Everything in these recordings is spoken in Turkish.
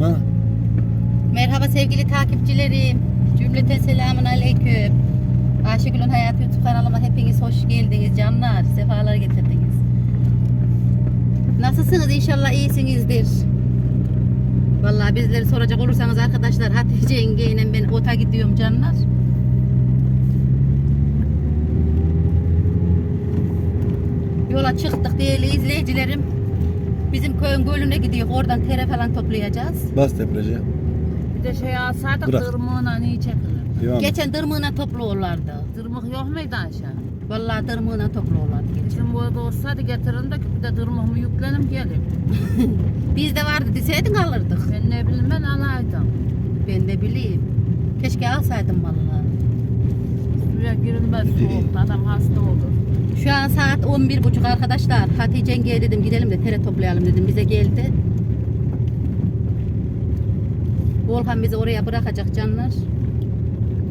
Ha? Merhaba sevgili takipçilerim. Cümleten selamun aleyküm. Ayşegül'ün Hayatı YouTube kanalıma hepiniz hoş geldiniz canlar. Sefalar getirdiniz. Nasılsınız? İnşallah iyisinizdir. Vallahi bizleri soracak olursanız arkadaşlar Hatice yengeyle ben ota gidiyorum canlar. Yola çıktık değerli izleyicilerim. Bizim köyün gölüne gidiyor. Oradan tere falan toplayacağız. Bas depreşe. Bir de şey alsaydık Bırak. dırmığına iyi çekilir. Devam et. Geçen dırmığına topluyorlardı. Dırmık yok muydu Ayşe? Vallahi dırmığına topluyorlardı. Şimdi burada olsaydı getirin de bir de dırmığımı yüklenim gelip. Bizde vardı deseydin alırdık. Ben ne bileyim ben alaydım. Ben de bileyim. Keşke alsaydım vallahi. Suya girilmez soğuk adam hasta olur. Şu an saat 11.30 arkadaşlar. Hatice yengeye dedim gidelim de tere toplayalım dedim. Bize geldi. Volkan bizi oraya bırakacak canlar.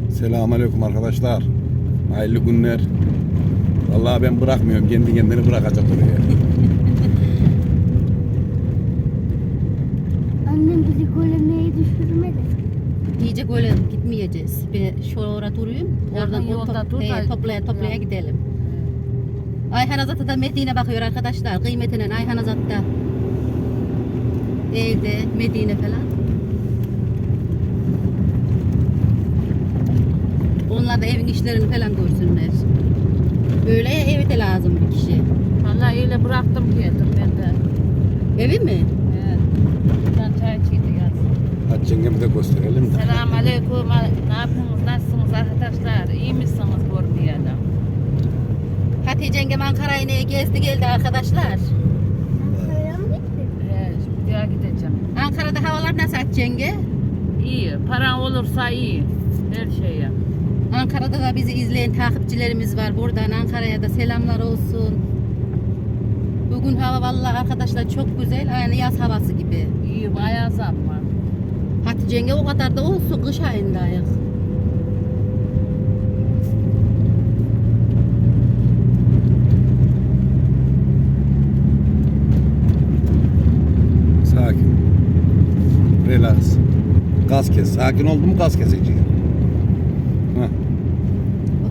Selamünaleyküm arkadaşlar. Hayırlı günler. Vallahi ben bırakmıyorum. Kendi kendini bırakacak oraya. Annem bizi golemeye düşürmedi. İyice böyle gitmeyeceğiz. Bir şu orada durayım. Oradan yolda top- dur he, da- toplaya toplaya gidelim. Ayhan Azat'a da Medine bakıyor arkadaşlar. Kıymetine Ayhan Azat da evde Medine falan. Onlar da evin işlerini falan görsünler. Böyle ya evi de lazım bir kişi. Vallahi öyle bıraktım geldim ben de. Evi mi? Evet. Ben çay içiydi yazdım. Hadi yengemi de gösterelim de. Selamun aleyküm. Ne yapıyorsunuz? Nasılsınız arkadaşlar? İyi misiniz Gordiye'de? Hatice yengem Ankara'yı neye gezdi geldi arkadaşlar. Ankara'ya mı gittin? He, şimdi ya gideceğim. Ankara'da havalar nasıl Hatice yenge? İyi. Paran olursa iyi. Her şeye. Ankara'da da bizi izleyen takipçilerimiz var. Buradan Ankara'ya da selamlar olsun. Bugün hava vallahi arkadaşlar çok güzel. Aynı yaz havası gibi. İyi. Bayağı zam var. Hatice yenge o kadar da olsun kış ayındayız. Sakin. Relax. Gaz kes. Sakin oldu mu gaz keseceğim. Heh.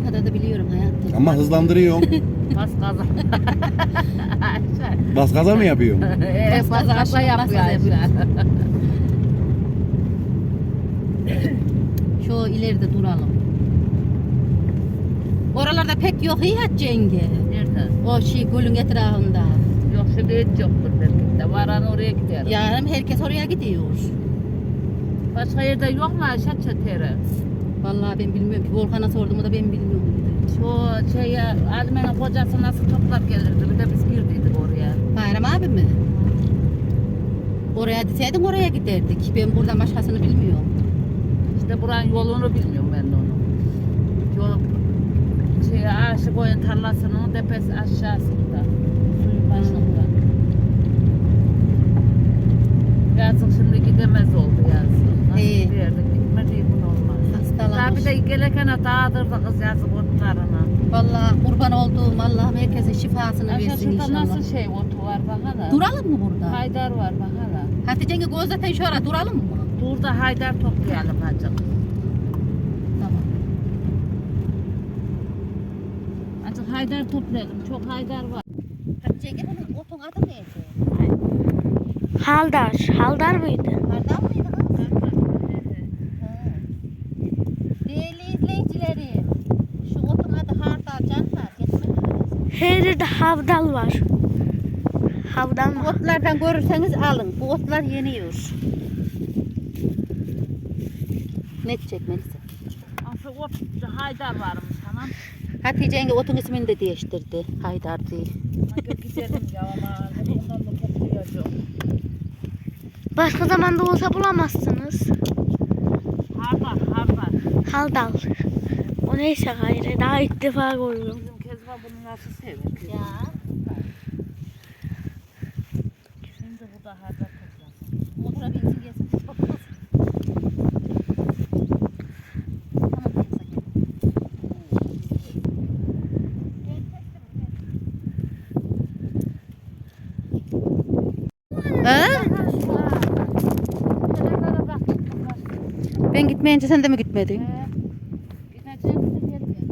O kadar da biliyorum hayatım. Ama hızlandırıyorum. Bas gaza. Bas gaza mı yapıyorum? Ee, Bas bas gaza, yapıyor. Şu ileride duralım. Oralarda pek yok iyi Hatice yenge. Nerede? O şey gölün etrafında. Yok şimdi hiç yoktur belki de. Varan oraya gider. Yarın herkes oraya gidiyor. Başka yerde yok mu Ayşe çetere? Vallahi ben bilmiyorum ki. Volkan'a sordum o da ben bilmiyorum. dedi. Şu şeye Alime'nin kocası nasıl toplar gelirdi. Bir de biz girdiydik oraya. Bayram abi mi? Oraya deseydin oraya giderdik. Ben buradan başkasını bilmiyorum. İşte buranın yolunu bilmiyorum ben de onu. Yol şey aşık koyun tarlasının tepesi aşağısında. Suyun başında. Yazık şimdi gidemez oldu yazık. Nasıl İyi. giderdik gitmediği gün olmaz. Hastalamış. bir de gelirken dağıtırdı kız yazık otlarına. Vallahi kurban olduğum Allah'ım herkesin şifasını Aşağı versin şurada inşallah. nasıl şey otu var bakalım. Duralım mı burada? Haydar var bakalım. Hatice yenge göz zaten şöyle duralım mı? Dur da haydar toplayalım hacım. Tamam. Hacım haydar toplayalım. Çok haydar var. Hatice bunun otun adı neydi? Haldar. Haldar mıydı? Hardal mıydı kız? Ha. Değerli izleyicilerim. Şu otun adı hardal canlar. Yetmedi. Her yerde havdal var. Havdal mı? otlardan görürseniz alın. Bu otlar yeniyor. Ne diyecek Melisa? Asıl ot haydar varmış tamam. Hatice yenge otun ismini de değiştirdi. Haydar. Hadi gidelim ya ama ondan da. Başka zamanda olsa bulamazsınız. Hardar hardar. Haldal. O neyse gayrı. Daha ilk defa görüyorum. Nasıl sever? Ya. Şimdi burada hardar toplasın. Motora binsin gelsin. Ha? Ben gitmeyince sen de mi gitmedin? He. Gideceğim de gelmiyor.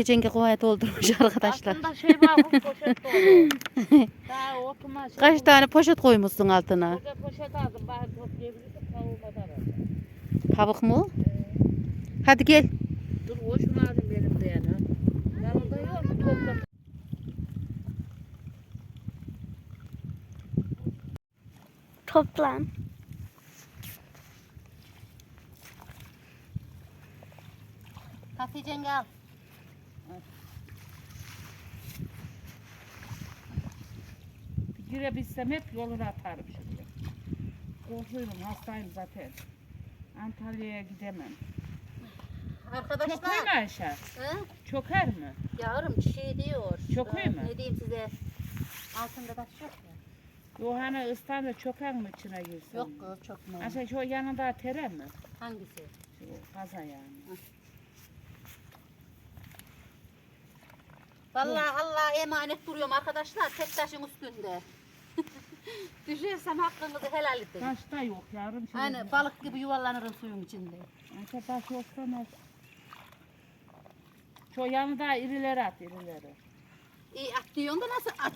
Hatice yenge kovaya doldurmuş arkadaşlar. Aslında şey var bu poşet dolu. Daha otuma şey Kaç tane poşet koymuşsun altına? Burada poşet aldım. Bari toplayabilirsin. Kavurma da. Tavuk mu? Hadi gel. Dur o şunu alayım benim de yani. Yanında yok topla. Toplan. Hatice Girebilsem hep yolunu atarım şimdi. Korkuyorum hastayım zaten. Antalya'ya gidemem. Arkadaşlar. Çok mu Ayşe? Hı? Çöker mi? Yavrum şey diyor. Çok iyi mi? Ne diyeyim size? Altında taş yok ya. Yohana ıslandı çöker mi içine girsin? Yok kız çok mu? Ayşe şu yanında tere mi? Hangisi? Şu kaza yani. Vallahi Allah'a emanet duruyorum arkadaşlar. Tek taşın üstünde. Düşersem hakkınızı helal edin. Taş da yok yavrum. Şimdi. Hani balık gibi yuvarlanırım suyun içinde. Ayşe taş yoksa nasıl? Şu yanında irileri at irileri. İyi at diyorsun da nasıl at?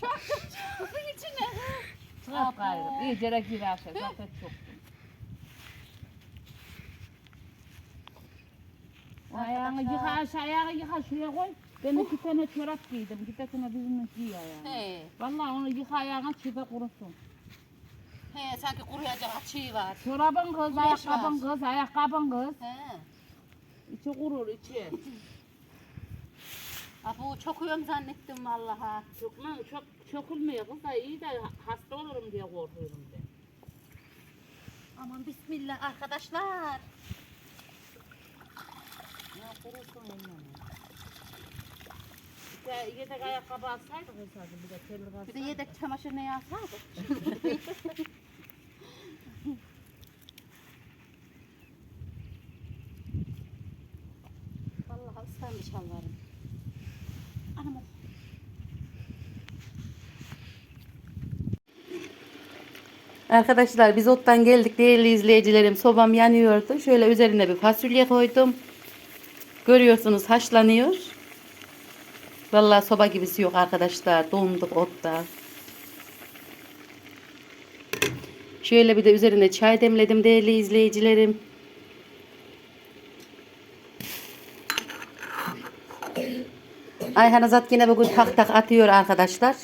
çok çok içine. Çok gayrı. İyice de gir Ayşe zaten çok. Ayağını yıka Ayşe ayağı yıka şuraya koy. Ben iki tane çorap giydim. Bir tane birini giy ayağını. He, Vallahi onu yıka ayağına çiğde kurusun. he sanki kuruyacak açığı var. Çorabın kız, Güneş ayakkabın var. kız, ayakkabın kız. He. İçi kurur içi. Abu çok uyum zannettim vallaha. Çok lan çok çökülmüyor kız da iyi de hasta olurum diye korkuyorum ben. Aman bismillah arkadaşlar. Bir de yedek ayakkabı alsaydık olsaydı bir de terlik alsaydık. Bir de yedek çamaşır ne yazsaydık. Vallahi ıslanmış hallarım. Anam Arkadaşlar biz ottan geldik değerli izleyicilerim. Sobam yanıyordu. Şöyle üzerine bir fasulye koydum. Görüyorsunuz haşlanıyor. Vallahi soba gibisi yok arkadaşlar. Donduk otta. Şöyle bir de üzerine çay demledim değerli izleyicilerim. Ayhan Azat yine bugün tak tak atıyor arkadaşlar.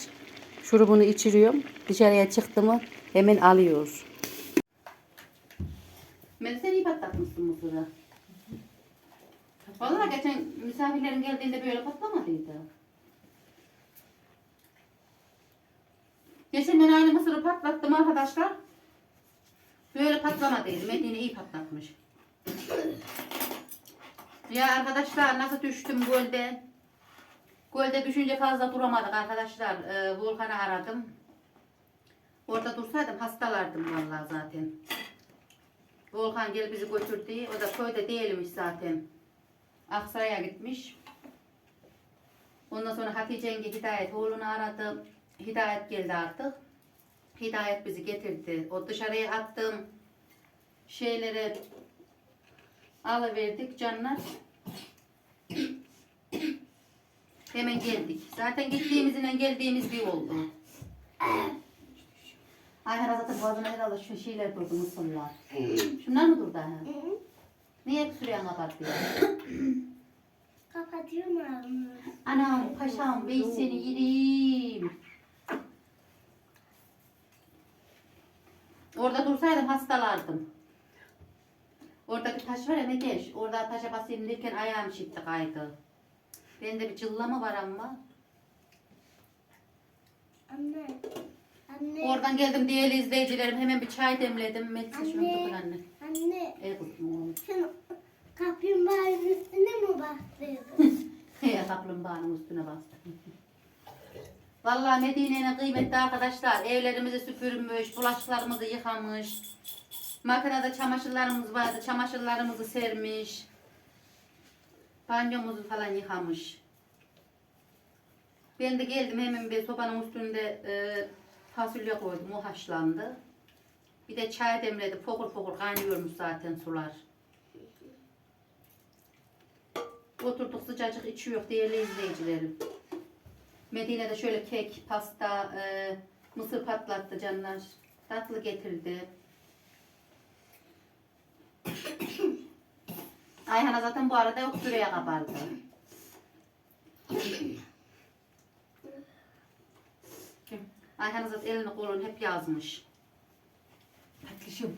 Şurubunu içiriyorum. Dışarıya çıktı mı hemen alıyor. Melih sen iyi patlatmışsın mısırı. Vallahi geçen misafirlerin geldiğinde böyle patlamadıydı. Geçen ben aynı mısırı patlattım arkadaşlar. Böyle patlamadıydı. Medine iyi patlatmış. Ya arkadaşlar nasıl düştüm gölde? Gölde düşünce fazla duramadık arkadaşlar. Ee, Volkan'ı aradım. Orada dursaydım hastalardım vallahi zaten. Volkan gel bizi götürdü. O da köyde değilmiş zaten. Aksaray'a gitmiş. Ondan sonra Hatice yenge Hidayet oğlunu aradı. Hidayet geldi artık. Hidayet bizi getirdi. O dışarıya attığım şeyleri alıverdik canlar. Hemen geldik. Zaten gittiğimizle geldiğimiz bir oldu. Ayhan zaten boğazına herhalde şu şeyler durdu mısırlar. Şunlar mı durdu Ayhan? Niye sürüyorsun kapatıyor? Kapatıyorum abi. Anam paşam bey seni yerim. Orada dursaydım hastalardım. Orada bir taş var ya ne geç. Orada taşa basayım derken ayağım şitti kaydı. Bende bir cıllama var ama. Anne. Anne. Oradan geldim değerli izleyicilerim. Hemen bir çay demledim. Metin Anne. anne. Anne. Kutlu oğlum. Sen kaplumbağanın üstüne mi bastırdın? He kaplumbağanın üstüne bastım. Vallahi Medine'nin kıymetli arkadaşlar evlerimizi süpürmüş, bulaşıklarımızı yıkamış. Makinede çamaşırlarımız vardı, çamaşırlarımızı sermiş. Banyomuzu falan yıkamış. Ben de geldim hemen bir sobanın üstünde e, fasulye koydum. O haşlandı. Bir de çay demledim. Fokur fokur kaynıyormuş zaten sular. Oturduk sıcacık içiyor değerli izleyicilerim. Medine'de şöyle kek, pasta, e, mısır patlattı canlar. Tatlı getirdi. Ayhan'a zaten bu arada yok süreye kabardı. Ayhan zaten elini kolunu hep yazmış. Tatlışım.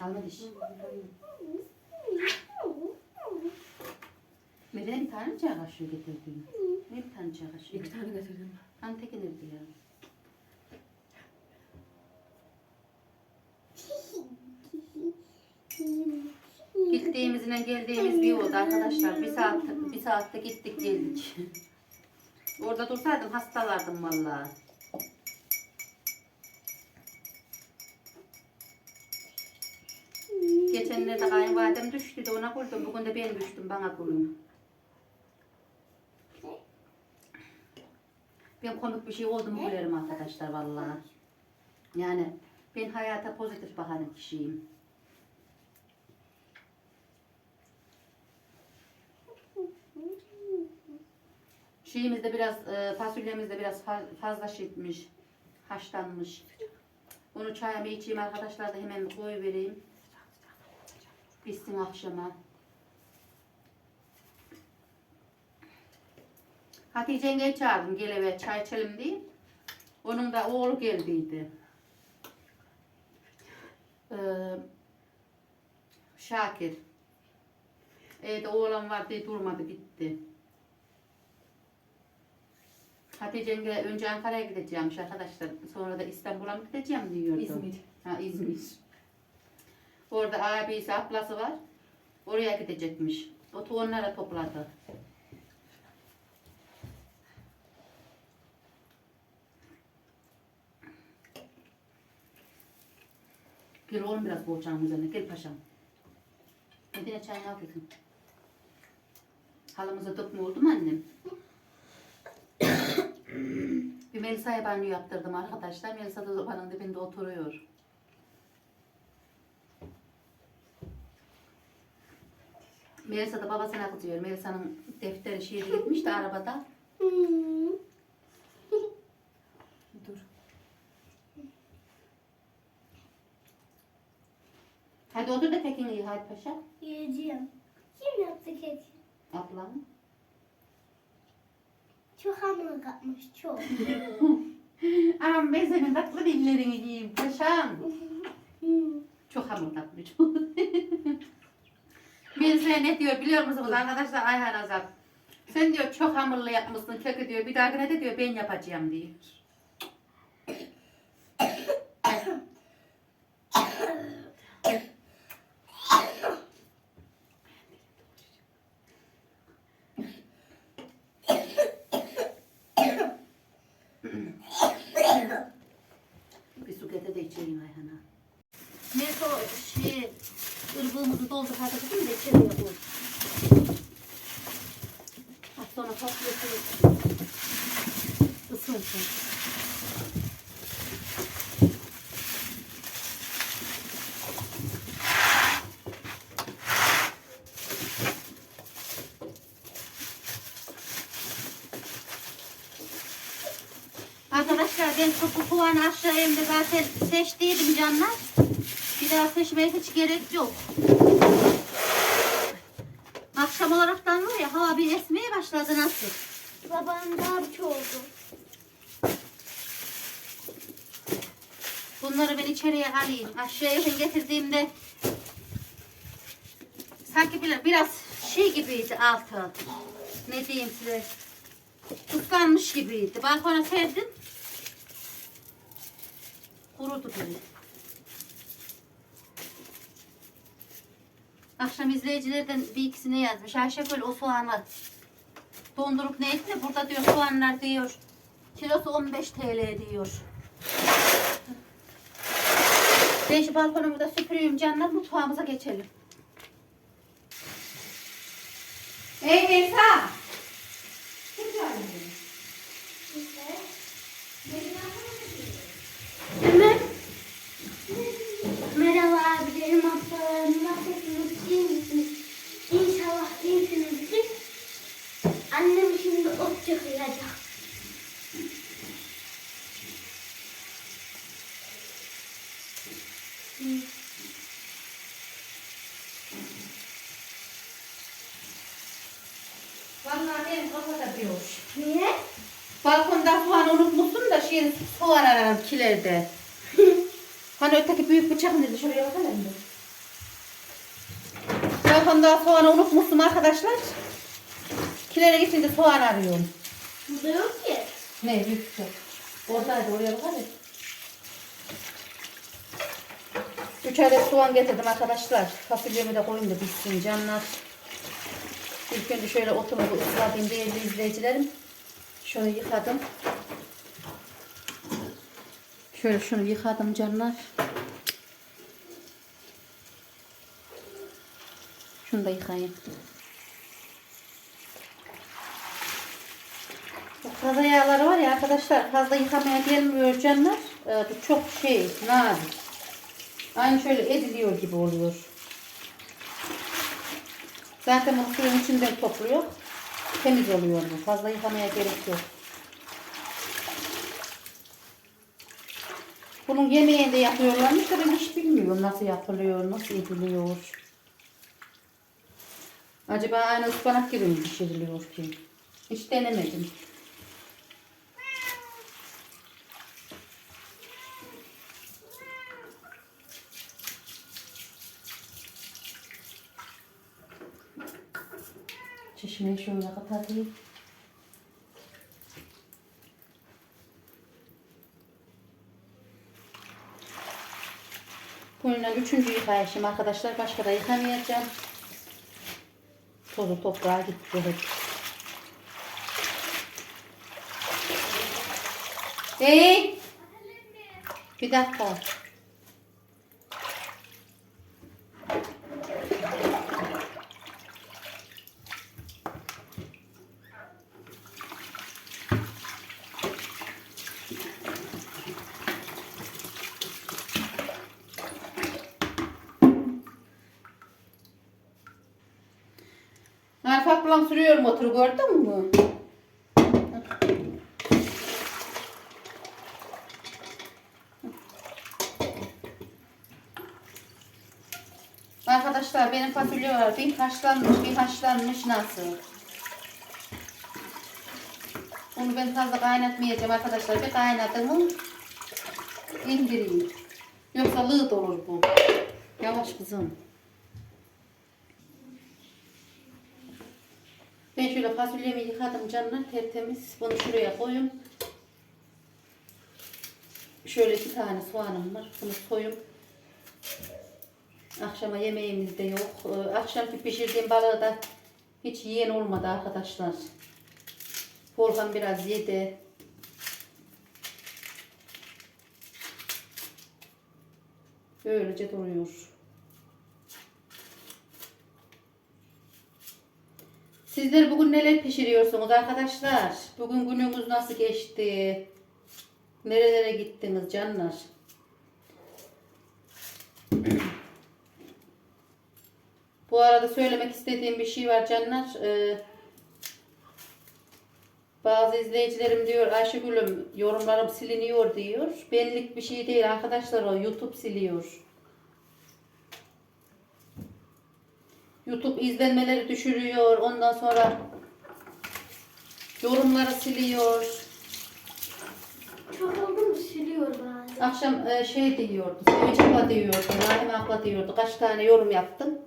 Alma diş. Medine bir tane mi çay kaşığı getirdin? Ne bir tane çay kaşığı? İki tane getirdim. Hani tek nerede ya? Gittiğimizden geldiğimiz bir oldu arkadaşlar. Bir saat, bir saatte gittik geldik. Orada dursaydım hastalardım vallahi. Geçenlerde kayınvalidem düştü de ona koydum. Bugün de ben düştüm bana koyun. Ben komik bir şey oldu mu gülerim arkadaşlar vallahi. Yani ben hayata pozitif bakan kişiyim. Şeyimiz de biraz, e, fasulyemiz de biraz fa- fazla şişmiş, haşlanmış. Onu çayıma içeyim arkadaşlar da hemen koy vereyim. Bitsin akşama. Hatice yengeyi çağırdım gel eve çay içelim diye. Onun da oğlu geldiydi. Ee, Şakir. Evde oğlan var diye durmadı gitti. Hatice yenge önce Ankara'ya gideceğimmiş arkadaşlar. Sonra da İstanbul'a mı gideceğim diyordu. İzmir. Ha İzmir. Orada abisi, ablası var. Oraya gidecekmiş. O onlara topladı. Gel oğlum biraz boğacağım üzerine. Gel paşam. Medine çay ne yapıyorsun? Halımıza dökme oldu mu annem? Bir Melisa'ya banyo yaptırdım arkadaşlar. Melisa da sobanın dibinde oturuyor. Melisa da babasına kızıyor. Melisa'nın defteri şiiri gitmiş de arabada. Dur. Hadi otur da kekini ye hadi paşa. Yiyeceğim. Kim yaptı keki? Ablam. Çok hamur katmış çok. Aman ben senin tatlı dillerini yiyeyim paşam. Çok hamur katmış. Melisa'ya ne diyor biliyor musunuz arkadaşlar Ayhan Azap? Sen diyor çok hamurlu yapmışsın keki diyor. Bir dahakine de diyor ben yapacağım diyor. Bir su getir de içeyim Ayhan'a. Neyse o şey, ırbığımızı doldur hadi kızım da içeriye koy. Az sonra topluyorsun. Isınsın. Arkadaşlar ben puanı aşağı evimde zaten seçtiydim canlar. Bir daha seçmeye hiç gerek yok. Akşam olaraktan var ya hava bir esmeye başladı nasıl? Babanın daha bir oldu. Bunları ben içeriye alayım. Aşağıya ben getirdiğimde sanki biraz, biraz şey gibiydi altı. Ne diyeyim size? Tuzlanmış gibiydi. Balkona serdim. Kurudu böyle. Akşam izleyicilerden bir ikisine yazmış. Ayşegül o soğanı dondurup ne etti? Burada diyor soğanlar diyor. Kilosu 15 TL diyor. Şu balkonumu da süpürüyorum canlar. Mutfağımıza geçelim. Ey Melisa! Kim geldi? benim hastalarımdan hepiniz iyi misiniz? İnşallah iyisinizdir. Annem şimdi ot çıkacak. Vallahi benim kafa da. Niye? Balkonda soğan unutmuşsun da şey soğan ararım kilerde. hani öteki büyük bıçak nerede? Şuraya bakalım mı? Balkonda soğanı unutmuşsun arkadaşlar. Kilere gittiğinde soğan arıyorum. Burada yok ki. Ne büyük bıçak? Oradaydı oraya bakalım. Üç adet soğan getirdim arkadaşlar. Fasulyemi de koyayım da bitsin canlar. İlk önce şöyle otumu ıslatayım değerli izleyicilerim. Şöyle yıkadım. Şöyle şunu yıkadım canlar. Şunu da yıkayayım. Kaza yağları var ya arkadaşlar fazla yıkamaya gelmiyor canlar. Ee, bu çok şey nazik. Aynı şöyle ediliyor gibi oluyor. Zaten bu suyun içinden topluyor. Temiz oluyor bu. Fazla yıkamaya gerek yok. Bunun yemeğinde yapıyorlarmış da ben hiç bilmiyorum nasıl yapılıyor, nasıl ediliyor. Acaba aynı ıspanak gibi mi pişiriliyor ki? Hiç denemedim. Çeşmeyi şöyle kapatayım. Bununla üçüncü yıkayışım arkadaşlar. Başka da yıkamayacağım. Tozu toprağa gitti hep. Hey! Bir dakika. Arkadaşlar benim fasulye var. Bir haşlanmış, bir haşlanmış nasıl? Bunu ben fazla kaynatmayacağım arkadaşlar. Bir kaynadım indireyim. Yoksa lığ olur bu. Yavaş kızım. Ben şöyle fasulyemi yıkadım canlar tertemiz. Bunu şuraya koyayım. Şöyle iki tane soğanım var. Bunu soyup akşama yemeğimiz de yok. Ee, Akşamki pişirdiğim balığı da hiç yiyen olmadı arkadaşlar. Volkan biraz yedi. Böylece duruyor. Sizler bugün neler pişiriyorsunuz arkadaşlar? Bugün gününüz nasıl geçti? Nerelere gittiniz canlar? Bu arada söylemek istediğim bir şey var canlar. Ee, bazı izleyicilerim diyor Ayşegül'üm yorumlarım siliniyor diyor. Benlik bir şey değil arkadaşlar o YouTube siliyor. YouTube izlenmeleri düşürüyor. Ondan sonra yorumları siliyor. Çok oldu mu siliyor bazen. Akşam e, şey diyordu. Abla diyordu. Rahim abla diyordu. Kaç tane yorum yaptım.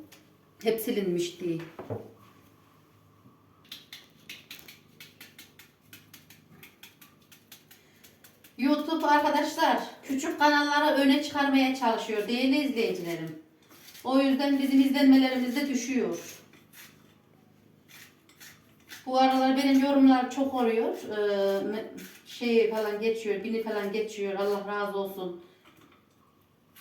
Hep silinmiş diye. YouTube arkadaşlar küçük kanalları öne çıkarmaya çalışıyor değerli izleyicilerim. O yüzden bizim izlenmelerimiz de düşüyor. Bu aralar benim yorumlar çok oluyor. Ee, şey falan geçiyor, bini falan geçiyor. Allah razı olsun.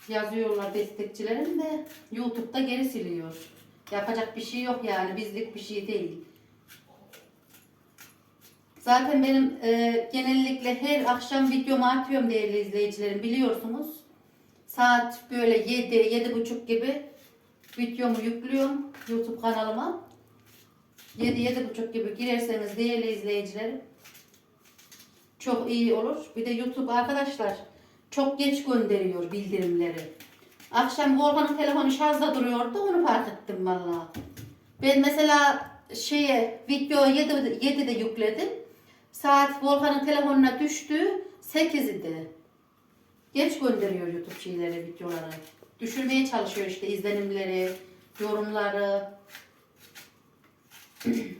Yazıyorlar destekçilerim de YouTube'da geri siliyor. Yapacak bir şey yok yani bizlik bir şey değil. Zaten benim e, genellikle her akşam videomu atıyorum değerli izleyicilerim biliyorsunuz. Saat böyle 7, yedi buçuk gibi videomu yüklüyorum YouTube kanalıma. 7 yedi buçuk gibi girerseniz değerli izleyicilerim çok iyi olur. Bir de YouTube arkadaşlar çok geç gönderiyor bildirimleri. Akşam Volkan'ın telefonu şarjda duruyordu onu fark ettim valla. Ben mesela şeye video 7, 7'de yükledim. Saat Volkan'ın telefonuna düştü. 8 idi. Geç gönderiyor YouTube şeyleri, videoları. Düşürmeye çalışıyor işte izlenimleri, yorumları.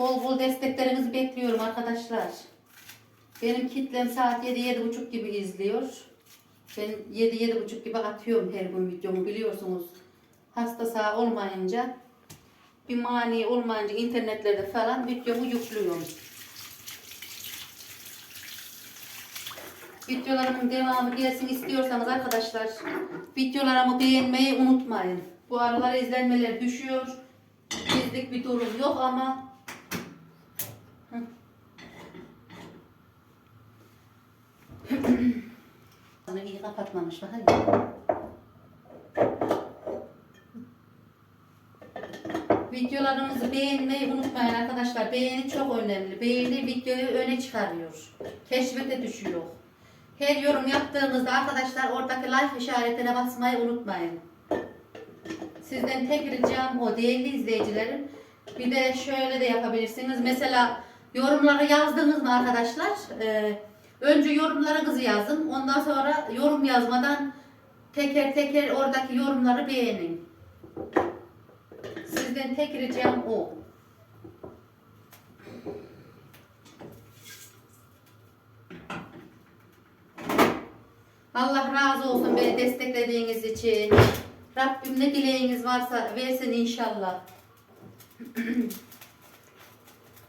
Bol bol desteklerinizi bekliyorum arkadaşlar. Benim kitlem saat 7-7.30 gibi izliyor. Ben 7-7.30 gibi atıyorum her gün videomu biliyorsunuz. Hasta sağ olmayınca bir mani olmayınca internetlerde falan videomu yüklüyorum. Videolarımın devamı gelsin istiyorsanız arkadaşlar videolarımı beğenmeyi unutmayın. Bu aralar izlenmeler düşüyor. Bizlik bir durum yok ama İyi kapatmamış bak hadi. Videolarımızı beğenmeyi unutmayın arkadaşlar. Beğeni çok önemli. Beğeni videoyu öne çıkarıyor. Keşfete düşüyor. Her yorum yaptığınızda arkadaşlar oradaki like işaretine basmayı unutmayın. Sizden tek ricam o değerli izleyicilerim. Bir de şöyle de yapabilirsiniz. Mesela yorumları yazdınız mı arkadaşlar? Ee, önce yorumlarınızı yazın. Ondan sonra yorum yazmadan teker teker oradaki yorumları beğenin. Sizden tek ricam o. Allah razı olsun beni desteklediğiniz için. Rabbim ne dileğiniz varsa versin inşallah.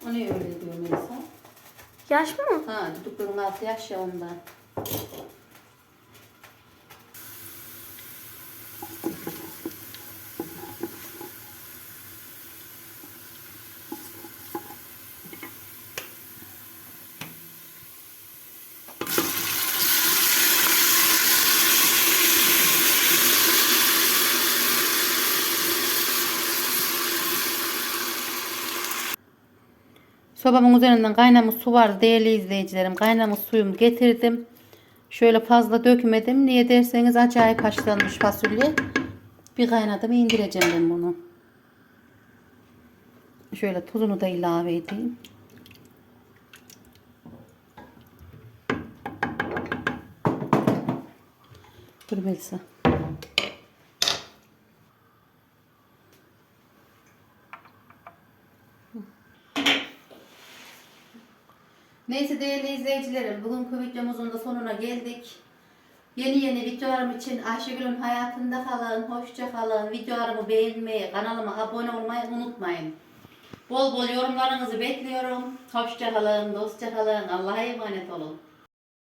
o ne öyle diyor Melisa? Yaş mı? Ha, düdüklünün altı yaş ya ondan. Sobamın üzerinden kaynamış su var değerli izleyicilerim. Kaynamış suyumu getirdim. Şöyle fazla dökmedim. Niye derseniz acayip haşlanmış fasulye. Bir kaynadım indireceğim ben bunu. Şöyle tuzunu da ilave edeyim. Dur Melisa. Neyse değerli izleyicilerim, bugünkü videomuzun da sonuna geldik. Yeni yeni videolarım için Ayşegül'ün hayatında kalın, hoşça kalın. Videolarımı beğenmeyi, kanalıma abone olmayı unutmayın. Bol bol yorumlarınızı bekliyorum. Hoşça kalın, dostça kalın. Allah'a emanet olun.